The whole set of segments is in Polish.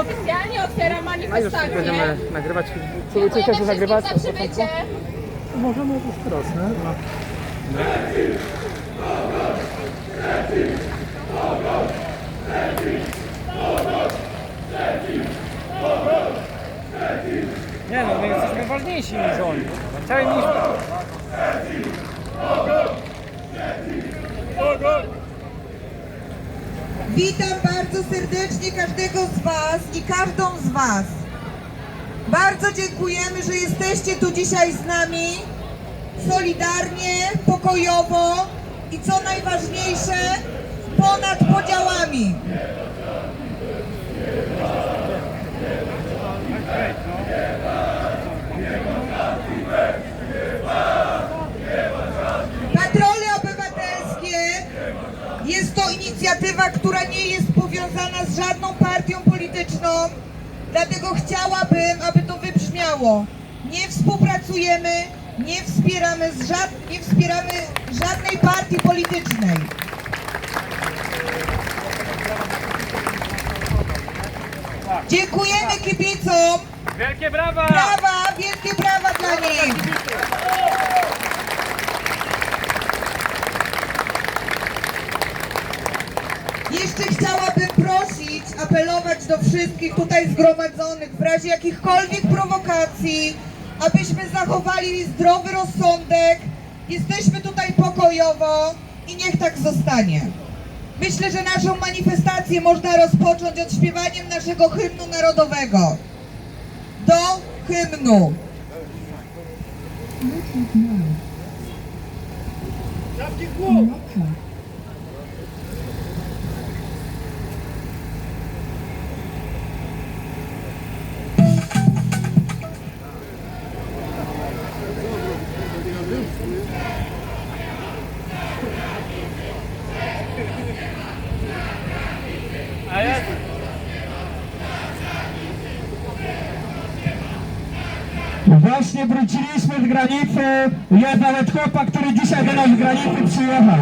Oficjalnie otwieram A już manifestację. będziemy nagrywać. Czy Dziękujemy chcesz nagrywać? wszystkim za przybycie. Możemy już teraz, nie? No. Nie no, my jesteśmy ważniejsi niż oni. Cały niż... Witam bardzo serdecznie każdego z Was i każdą z Was. Bardzo dziękujemy, że jesteście tu dzisiaj z nami, solidarnie, pokojowo i co najważniejsze, ponad podziałami. Patrole obywatelskie jest to inicjatywa, która nie jest powiązana z żadną partią polityczną, dlatego chciałabym, aby to wybrzmiało. Nie współpracujemy, nie wspieramy, żad... nie wspieramy żadnej partii politycznej. Dziękujemy kibicom. Wielkie brawa! Brawa, wielkie brawa dla nich. Jeszcze chciałabym prosić, apelować do wszystkich tutaj zgromadzonych w razie jakichkolwiek prowokacji, abyśmy zachowali zdrowy rozsądek. Jesteśmy tutaj pokojowo i niech tak zostanie. Myślę, że naszą manifestację można rozpocząć od śpiewaniem naszego hymnu narodowego. Do hymnu. A Właśnie wróciliśmy z granicy. Jest nawet chłopak, który dzisiaj do nas z granicy przyjechał.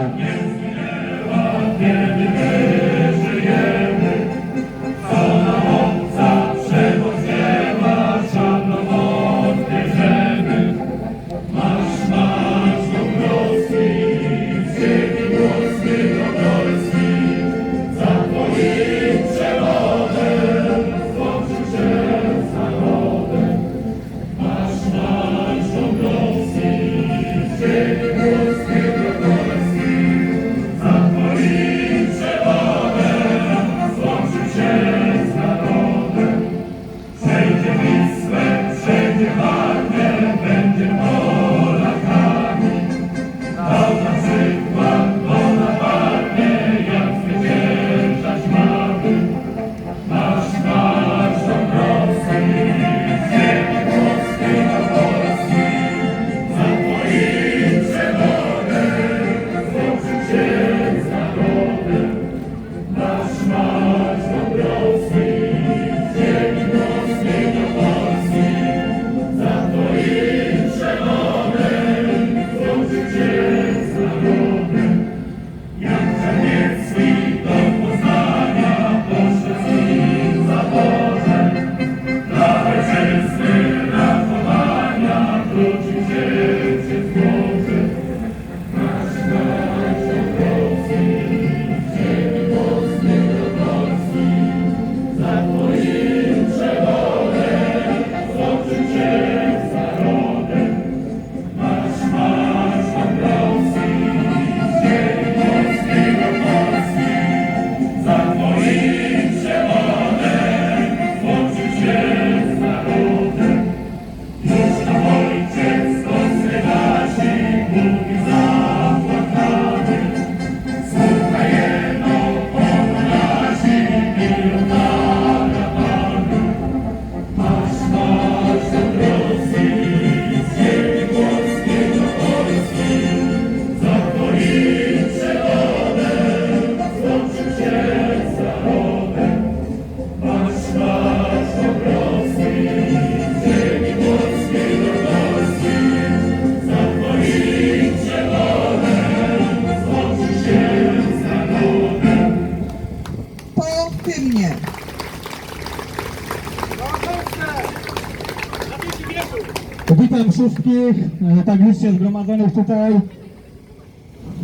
Witam wszystkich, e, tak licznie zgromadzonych tutaj.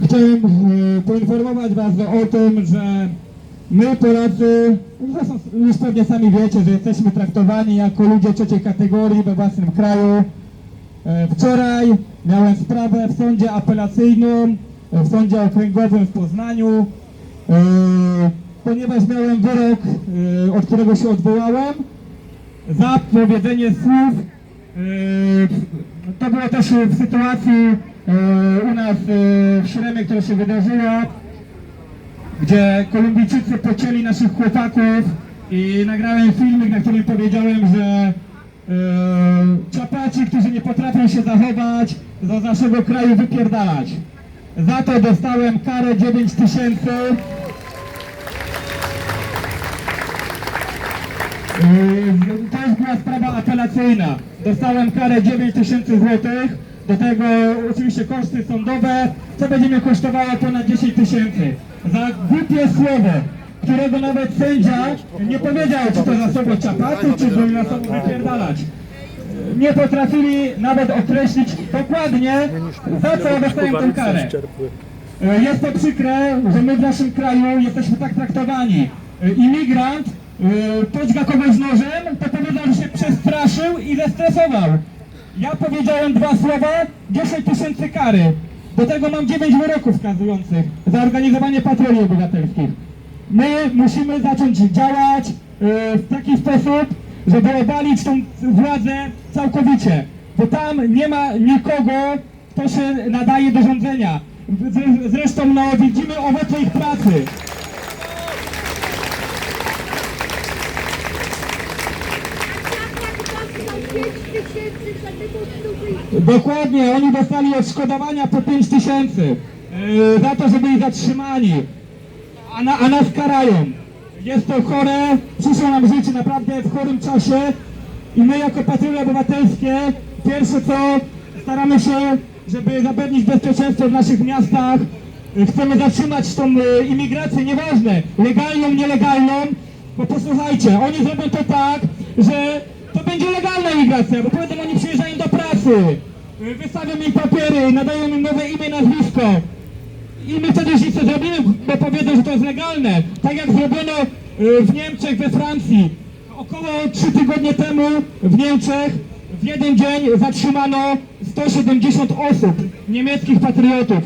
Chciałem e, poinformować Was o tym, że my Polacy, już pewnie sami wiecie, że jesteśmy traktowani jako ludzie trzeciej kategorii we własnym kraju. E, Wczoraj miałem sprawę w sądzie apelacyjnym, w sądzie okręgowym w Poznaniu, ponieważ miałem wyrok, od którego się odwołałem, za powiedzenie słów. E, To było też w sytuacji e, u nas e, w Śremie, które się wydarzyło, gdzie Kolumbijczycy pocięli naszych chłopaków i nagrałem filmik, na którym powiedziałem, że czapaci, którzy nie potrafią się zachować, z naszego kraju wypierdalać. Za to dostałem karę 9 tysięcy. To już była sprawa apelacyjna. Dostałem karę 9 tysięcy złotych. Do tego oczywiście koszty sądowe, co będzie mnie kosztowało ponad 10 tysięcy. Za głupie słowo, którego nawet sędzia nie powiedział, czy to za słowo czapaty, czy to za słowo wypierdalać. Nie potrafili nawet określić dokładnie, za co dostaję tę karę. Jest to przykre, że my w naszym kraju jesteśmy tak traktowani. Imigrant e, podźga kogoś nożem, to powiedział, że przestraszył i zestresował. Ja powiedziałem dwa słowa, 10 tysięcy kary. Do tego mam 9 wyroków skazujących za organizowanie patroli obywatelskich. My musimy zacząć działać e, w taki sposób, żeby obalić tą władzę całkowicie. Bo tam nie ma nikogo, kto się nadaje do rządzenia. Zresztą no, widzimy owoce ich pracy. Dokładnie, oni dostali odszkodowania po 5 tysięcy yy, za to, że byli zatrzymani, a, na, a nas karają. Jest to chore, przyszło nam życie naprawdę w chorym czasie i my jako patrole obywatelskie pierwsze co staramy się, żeby zapewnić bezpieczeństwo w naszych miastach, chcemy zatrzymać tą yy, imigrację, nieważne, legalną, nielegalną, bo posłuchajcie, oni zrobią to tak, że to będzie legalna imigracja, bo powiedzą oni przyjeżdżają do pracy, y, wystawią im papiery, nadają im nowe imię, nazwisko. I my wtedy nic nie zrobimy, bo powiedzą, że to jest legalne. Tak jak zrobiono y, w Niemczech, we Francji. Około 3 tygodnie temu w Niemczech w jeden dzień zatrzymano 170 osób, niemieckich patriotów.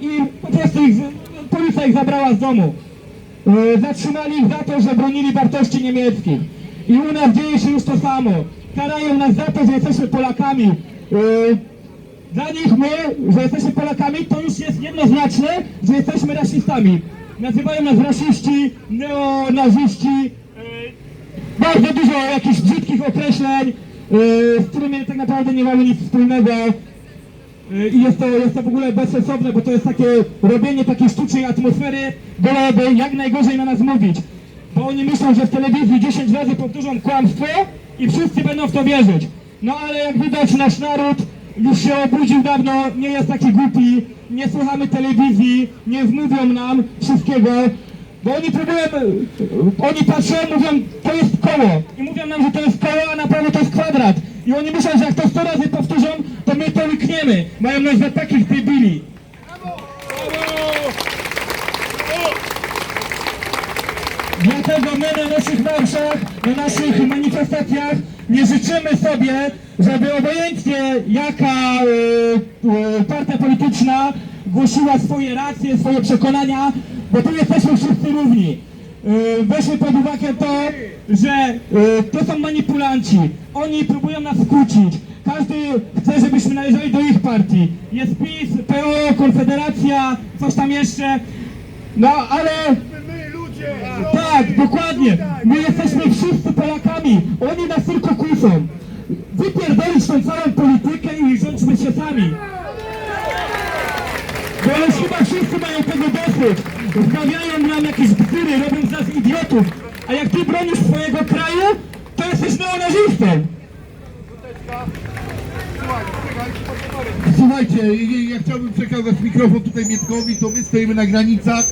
I po prostu ich, policja ich zabrała z domu. E, Zatrzymali ich za to, że bronili wartości niemieckich. I u nas dzieje się już to samo. Karają nas za to, że jesteśmy Polakami. E, Dla nich my, że jesteśmy Polakami, to już jest jednoznaczne, że jesteśmy rasistami. Nazywają nas rasiści, neonaziści, e, bardzo dużo jakichś brzydkich określeń, e, z którymi tak naprawdę nie mamy nic wspólnego. I jest to, jest to w ogóle bezsensowne, bo to jest takie robienie takiej sztucznej atmosfery, byleby jak najgorzej na nas mówić. Bo oni myślą, że w telewizji 10 razy powtórzą kłamstwo i wszyscy będą w to wierzyć. No ale jak widać nasz naród już się obudził dawno, nie jest taki głupi, nie słuchamy telewizji, nie wmówią nam wszystkiego. Bo oni próbują, oni patrzą, mówią, to jest koło. I mówią nam, że to jest koło, a naprawdę to jest kwadrat. I oni myślą, że jak to 100 razy powtórzą, to my to łykniemy. Mają nas za takich debili. Dlatego my na naszych marszach, na naszych manifestacjach nie życzymy sobie, żeby obojętnie jaka y, y, partia polityczna głosiła swoje racje, swoje przekonania, bo tu jesteśmy wszyscy równi. Y, Weźmy pod uwagę to, że y, to są manipulanci. Oni próbują nas skłócić. Każdy chce, żebyśmy należeli do ich partii. Jest PiS, PO, Konfederacja, coś tam jeszcze. No ale tak, dokładnie. My jesteśmy wszyscy Polakami. Oni nas tylko kłócą. Wypierdolić tą całą politykę i rządźmy się sami. Bo już chyba wszyscy mają tego dosyć. Wmawiają nam jakieś bzdury, robią z nas idiotów. A jak ty bronisz swojego kraju, to jesteś neonazistą. Słuchajcie, ja chciałbym przekazać mikrofon tutaj Mietkowi, to my stoimy na granicach,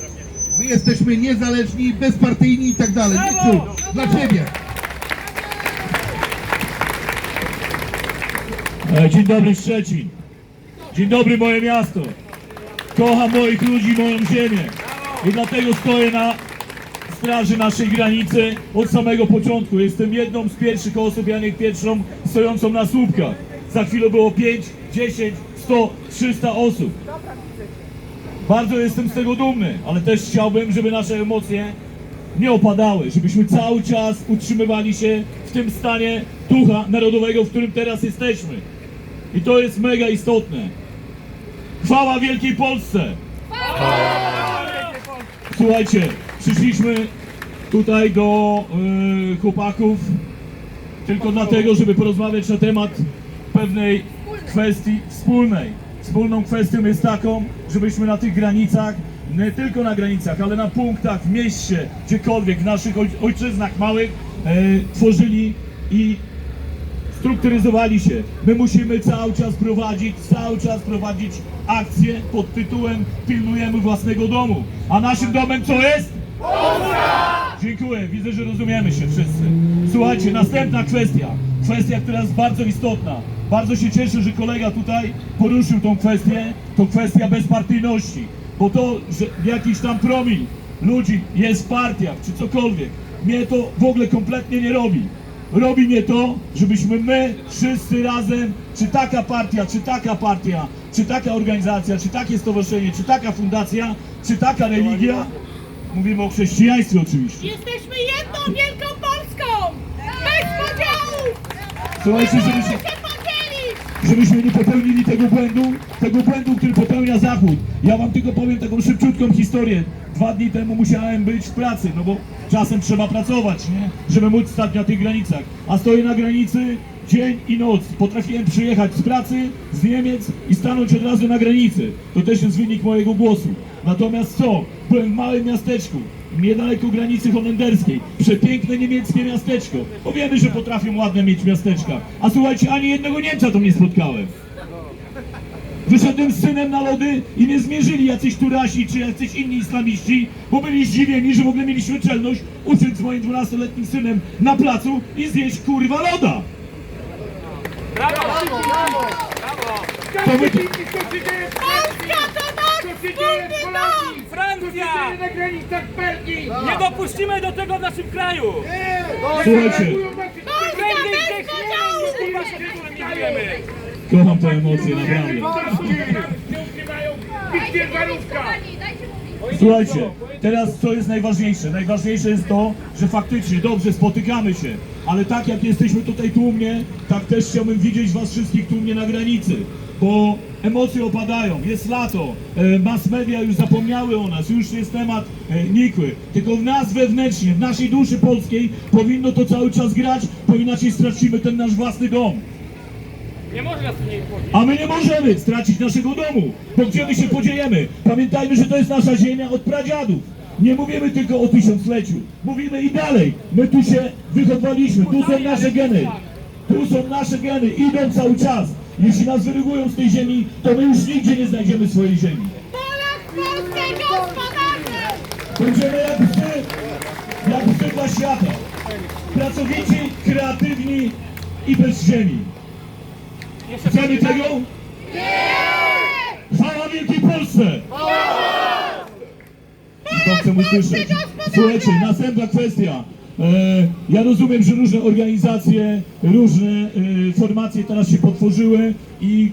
my jesteśmy niezależni, bezpartyjni i tak dalej. Dla Ciebie. E, Dzień dobry Szczecin. Dzień dobry moje miasto. Kocham moich ludzi, moją ziemię. I dlatego stoję na straży naszej granicy od samego początku. Jestem jedną z pierwszych osób, ja nie pierwszą, stojącą na słupkach. Za chwilę było 5, 10, 100, 300 osób. Bardzo jestem z tego dumny, ale też chciałbym, żeby nasze emocje nie opadały, żebyśmy cały czas utrzymywali się w tym stanie ducha narodowego, w którym teraz jesteśmy. I to jest mega istotne. Chwała Wielkiej Polsce! Słuchajcie, przyszliśmy tutaj do y, chłopaków tylko dlatego, żeby porozmawiać na temat pewnej kwestii wspólnej. Wspólną kwestią jest taką, żebyśmy na tych granicach, nie tylko na granicach, ale na punktach, w mieście, gdziekolwiek, w naszych oj, ojczyznach małych e, tworzyli i strukturyzowali się. My musimy cały czas prowadzić, cały czas prowadzić akcję pod tytułem Pilnujemy własnego domu. A naszym domem co jest? Dziękuję, widzę, że rozumiemy się wszyscy. Słuchajcie, następna kwestia. Kwestia, która jest bardzo istotna. Bardzo się cieszę, że kolega tutaj poruszył tą kwestię. To kwestia bezpartyjności. Bo to, że jakiś tam promil ludzi jest w partiach, czy cokolwiek, mnie to w ogóle kompletnie nie robi. Robi mnie to, żebyśmy my wszyscy razem, czy taka partia, czy taka partia, czy taka organizacja, czy takie stowarzyszenie, czy taka fundacja, czy taka religia, mówimy o chrześcijaństwie oczywiście. Jesteśmy jedną wielką Polską! Bez podziałów! Słuchajcie, Chcemy się! Żebyśmy nie popełnili tego błędu, tego błędu, który popełnia Zachód. Ja wam tylko powiem taką szybciutką historię. Dwa dni temu musiałem być w pracy, no bo czasem trzeba pracować, nie? Żeby móc stać na tych granicach. A stoję na granicy dzień i noc. Potrafiłem przyjechać z pracy, z Niemiec i stanąć od razu na granicy. To też jest wynik mojego głosu. Natomiast co? Byłem w małym miasteczku, niedaleko granicy holenderskiej. Przepiękne niemieckie miasteczko. Bo wiemy, że potrafią ładne mieć miasteczka. A słuchajcie, ani jednego Niemca tam nie spotkałem. Wyszedłem z synem na lody i mnie zmierzyli jacyś turasi czy jacyś inni islamiści, bo byli zdziwieni, że w ogóle mieliśmy czelność uczyć z moim 12-letnim synem na placu i zjeść kurwa loda. To my tu... Polska to nasz wspólny dom! Francja! Na granicach Belgii! Nie dopuścimy do tego w naszym kraju! Słuchajcie, Polska bez się wiemy! kocham te emocje, naprawdę. Słuchajcie, teraz co jest najważniejsze? Najważniejsze jest to, że faktycznie dobrze spotykamy się, ale tak jak jesteśmy tutaj tłumnie, tak też chciałbym widzieć was wszystkich tłumnie na granicy, bo emocje opadają, jest lato, e, mass media już zapomniały o nas, już jest temat e, nikły, tylko w nas wewnętrznie, w naszej duszy polskiej powinno to cały czas grać, bo inaczej stracimy ten nasz własny dom. Nie wchodzić. A my nie możemy stracić naszego domu, bo gdzie my się podziejemy? Pamiętajmy, że to jest nasza ziemia od pradziadów. Nie mówimy tylko o tysiącleciu, mówimy i dalej. My tu się wychowaliśmy, tu są nasze geny. Tu są nasze geny, idą cały czas. Jeśli nas wyrygują z tej ziemi, to my już nigdzie nie znajdziemy swojej ziemi. Polak gospodarzem! Będziemy jak psy, jak psy dla świata. Pracowici, kreatywni i bez ziemi. Chcemy tego? Chwała Wielkiej Polsce! To chcę usłyszeć. Słuchajcie, następna kwestia. E, ja rozumiem, że różne organizacje, różne e, formacje teraz się potworzyły i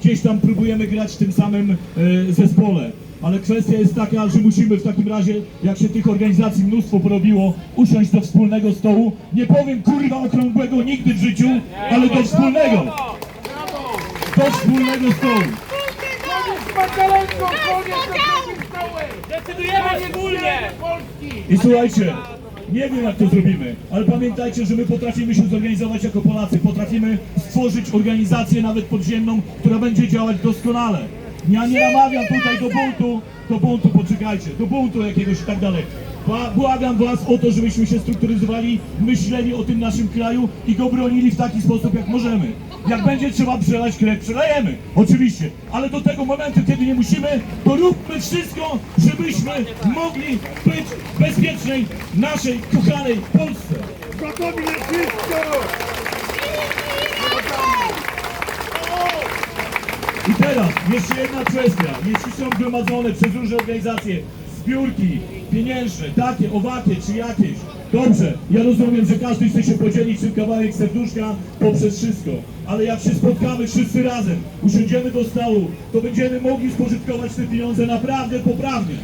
gdzieś tam próbujemy grać w tym samym e, zespole. Ale kwestia jest taka, że musimy w takim razie, jak się tych organizacji mnóstwo porobiło, usiąść do wspólnego stołu. Nie powiem kurwa okrągłego nigdy w życiu, ale do wspólnego. Do wspólnego stołu. Decydujemy wspólnie! I słuchajcie, nie wiem jak to zrobimy, ale pamiętajcie, że my potrafimy się zorganizować jako Polacy, potrafimy stworzyć organizację nawet podziemną, która będzie działać doskonale. Ja nie namawiam tutaj do buntu, do buntu, poczekajcie, do buntu jakiegoś i tak dalej. Bła- Błagam was o to, żebyśmy się strukturyzowali, myśleli o tym naszym kraju i go bronili w taki sposób, jak możemy. Jak będzie trzeba przelać krew, przelejemy, oczywiście. Ale do tego momentu, kiedy nie musimy, to róbmy wszystko, żebyśmy mogli być w bezpiecznej, naszej, kochanej Polsce. Gotowi na wszystko! Teraz, jeszcze jedna kwestia. Jeśli są gromadzone przez różne organizacje zbiórki pieniężne, takie, owakie czy jakieś, dobrze, ja rozumiem, że każdy chce się podzielić tym kawałek serduszka poprzez wszystko, ale jak się spotkamy wszyscy razem, usiądziemy do stołu, to będziemy mogli spożytkować te pieniądze naprawdę poprawnie.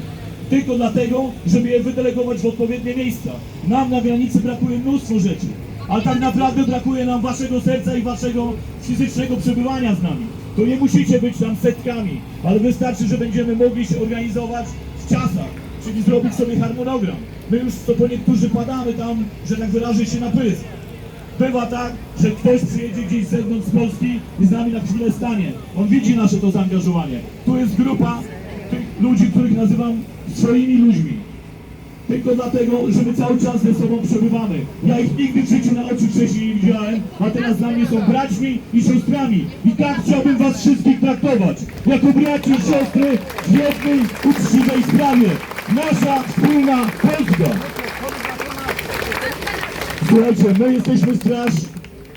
Tylko dlatego, żeby je wydelegować w odpowiednie miejsca. Nam na granicy brakuje mnóstwo rzeczy, ale tak naprawdę brakuje nam waszego serca i waszego fizycznego przebywania z nami. To nie musicie być tam setkami, ale wystarczy, że będziemy mogli się organizować w czasach, czyli zrobić sobie harmonogram. My już to po niektórzy padamy tam, że tak wyrażę się na pysk. Bywa tak, że ktoś przyjedzie gdzieś z zewnątrz Polski i z nami na chwilę stanie. On widzi nasze to zaangażowanie. Tu jest grupa tych ludzi, których nazywam swoimi ludźmi. Tylko dlatego, że my cały czas ze sobą przebywamy. Ja ich nigdy w życiu na oczy wcześniej nie widziałem, a teraz dla mnie są braćmi i siostrami. I tak chciałbym was wszystkich traktować. Jako braci i siostry w jednej uczciwej sprawie. Nasza wspólna Polska. Słuchajcie, my jesteśmy straż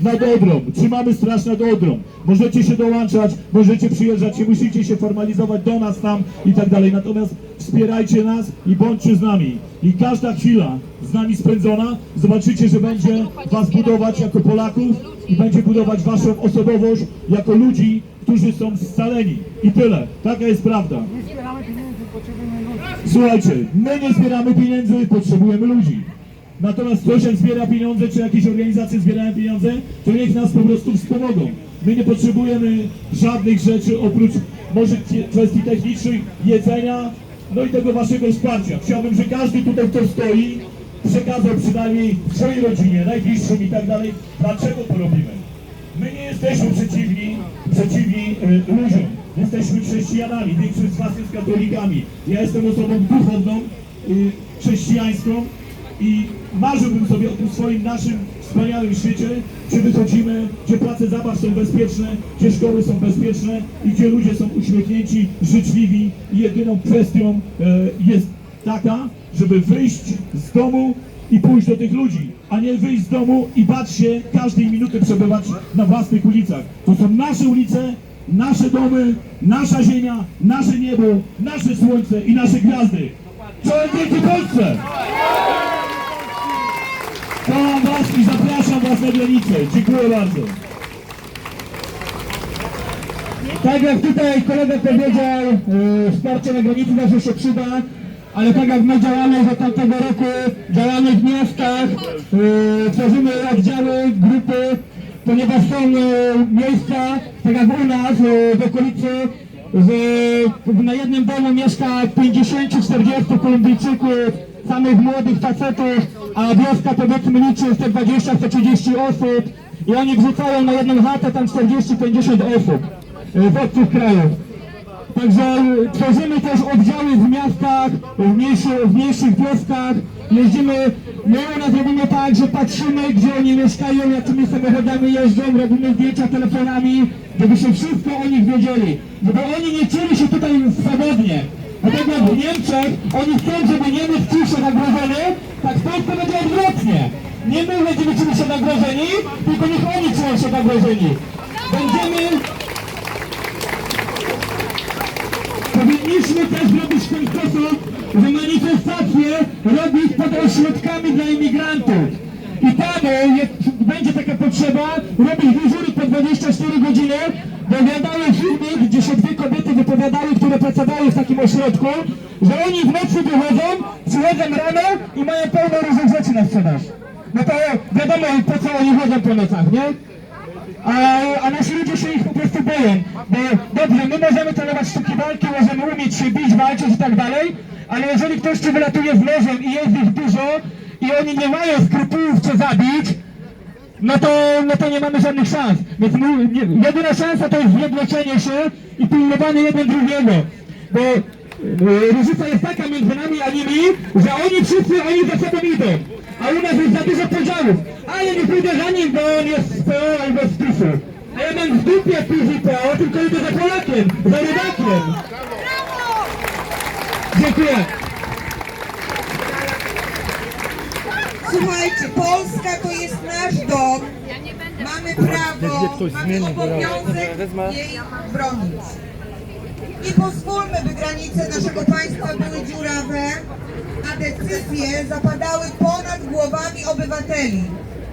nad Odrą, trzymamy straż nad Odrą. Możecie się dołączać, możecie przyjeżdżać, nie musicie się formalizować do nas tam i tak dalej. Natomiast wspierajcie nas i bądźcie z nami. I każda chwila z nami spędzona, zobaczycie, że będzie was budować jako Polaków i będzie budować waszą osobowość jako ludzi, którzy są scaleni. I tyle. Taka jest prawda. Nie zbieramy pieniędzy, potrzebujemy ludzi. Słuchajcie, my nie zbieramy pieniędzy, potrzebujemy ludzi. Natomiast ktoś zbiera pieniądze, czy jakieś organizacje zbierają pieniądze, to niech nas po prostu wspomogą. My nie potrzebujemy żadnych rzeczy oprócz może kwestii technicznych, jedzenia, no i tego waszego wsparcia. Chciałbym, że każdy tutaj, kto stoi, przekazał przynajmniej swojej rodzinie, najbliższym i tak dalej, dlaczego to robimy. My nie jesteśmy przeciwni, przeciwni y, ludziom. Jesteśmy chrześcijanami. Większość z was jest katolikami. Ja jestem osobą duchowną, y, chrześcijańską i marzyłbym sobie o tym swoim naszym wspaniałym świecie, gdzie wychodzimy, gdzie place zabaw są bezpieczne, gdzie szkoły są bezpieczne i gdzie ludzie są uśmiechnięci, życzliwi i jedyną kwestią e, jest taka, żeby wyjść z domu i pójść do tych ludzi, a nie wyjść z domu i bać się każdej minuty przebywać na własnych ulicach. To są nasze ulice, nasze domy, nasza ziemia, nasze niebo, nasze słońce i nasze gwiazdy. Czołem Wielkiej Polsce! I zapraszam was na granicę. Dziękuję bardzo. Tak jak tutaj kolega powiedział, y, wsparcie na granicy zawsze się przyda, ale tak jak my działamy od tamtego roku, działamy w miastach, y, tworzymy oddziały, grupy, ponieważ są y, miejsca, tak jak u nas w okolicy, że na jednym domu mieszka 50-40 Kolumbijczyków, samych młodych facetów, a wioska powiedzmy liczy 120-130 osób i oni wrzucają na jedną chatę tam 40-50 osób y, z obcych krajów. Także y, tworzymy też oddziały w miastach, w, mniejszy, w mniejszych wioskach. Jeździmy, my u nas robimy tak, że patrzymy, gdzie oni mieszkają, jakimi samochodami jeżdżą, robimy zdjęcia telefonami, żeby się wszystko o nich wiedzieli. Żeby oni nie czuli się tutaj swobodnie. Dlatego jak w Niemczech oni chcą, żeby Niemiec czuł się zagrożony, tak w Polsce będzie odwrotnie. Nie my będziemy czuli się zagrożeni, tylko niech oni czują się zagrożeni. Będziemy Powinniśmy też zrobić w ten sposób, że manifestacje robić pod ośrodkami dla imigrantów. I tam e, jest, będzie taka potrzeba robić dyżury po 24 godziny. Powiadały filmy, gdzie się dwie kobiety wypowiadały, które pracowały w takim ośrodku, że oni w nocy wychodzą, przychodzą rano i mają pełno różnych rzeczy na sprzedaż. No to wiadomo po co oni chodzą po nocach, nie? a, a nasi ludzie się ich po prostu boją. Bo dobrze, my możemy trenować sztuki walki, możemy umieć się bić, walczyć i tak dalej, ale jeżeli ktoś ci wylatuje z nożem i jest ich dużo i oni nie mają skrupułów cię zabić, no to, no to nie mamy żadnych szans. Więc my, nie, jedyna szansa to jest zjednoczenie się i pilnowanie jeden drugiego. Bo e, różnica jest taka między nami a nimi, że oni wszyscy, oni za sobą idą. A u nas jest za dużo podziałów. A ja nie pójdę za nim, bo on jest z PO albo z PiSu. A ja mam w dupie PiS i PO, tylko idę za Polakiem, za rodakiem. Dziękuję. Słuchajcie, Polska to jest nasz dom. Mamy prawo, mamy obowiązek jej bronić. Nie pozwólmy, by granice naszego państwa były dziurawe, a decyzje zapadały ponad głowami obywateli.